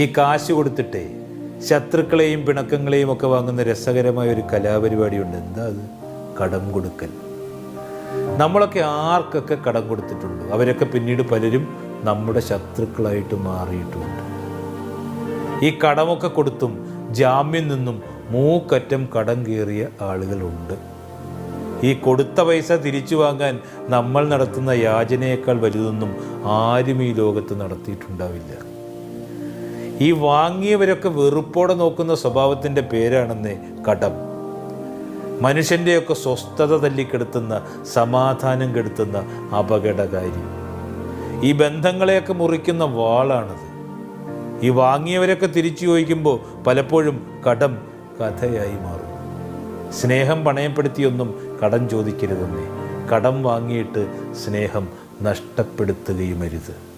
ഈ കാശ് കൊടുത്തിട്ട് ശത്രുക്കളെയും പിണക്കങ്ങളെയും ഒക്കെ വാങ്ങുന്ന രസകരമായ ഒരു കലാപരിപാടിയുണ്ട്. എന്താ അത്? കടം കൊടുക്കൽ. നമ്മളൊക്കെ ആർക്കൊക്കെ കടം കൊടുത്തിട്ടുണ്ട്? അവരൊക്കെ പിന്നീട് പലരും നമ്മുടെ ശത്രുക്കളായിട്ട് മാറിയിട്ടുണ്ട്. ഈ കടമൊക്കെ കൊടുത്തും ജാമ്യം നിന്നും മൂക്കറ്റം കടം കയറിയ ആളുകളുണ്ട്. ഈ കൊടുത്ത പൈസ തിരിച്ചു വാങ്ങാൻ നമ്മൾ നടത്തുന്ന യാചനയേക്കാൾ വലുതൊന്നും ആരും ഈ ലോകത്ത് നടത്തിയിട്ടുണ്ടാവില്ല. ഈ വാങ്ങിയവരൊക്കെ വെറുപ്പോടെ നോക്കുന്ന സ്വഭാവത്തിന്റെ പേരാണെന്ന് കടം. മനുഷ്യന്റെയൊക്കെ സ്വസ്ഥത തല്ലിക്കെടുത്തുന്ന സമാധാനം കെടുത്തുന്ന അപകടകാരി ഈ ബന്ധങ്ങളെയൊക്കെ മുറിക്കുന്ന വാളാണത്. ഈ വാങ്ങിയവരൊക്കെ തിരിച്ചു ചോദിക്കുമ്പോൾ പലപ്പോഴും കടം കഥയായി മാറും. സ്നേഹം പണയപ്പെടുത്തിയൊന്നും കടം ചോദിക്കരുതെന്നേ. കടം വാങ്ങിയിട്ട് സ്നേഹം നഷ്ടപ്പെടുത്തുകയും അരുത്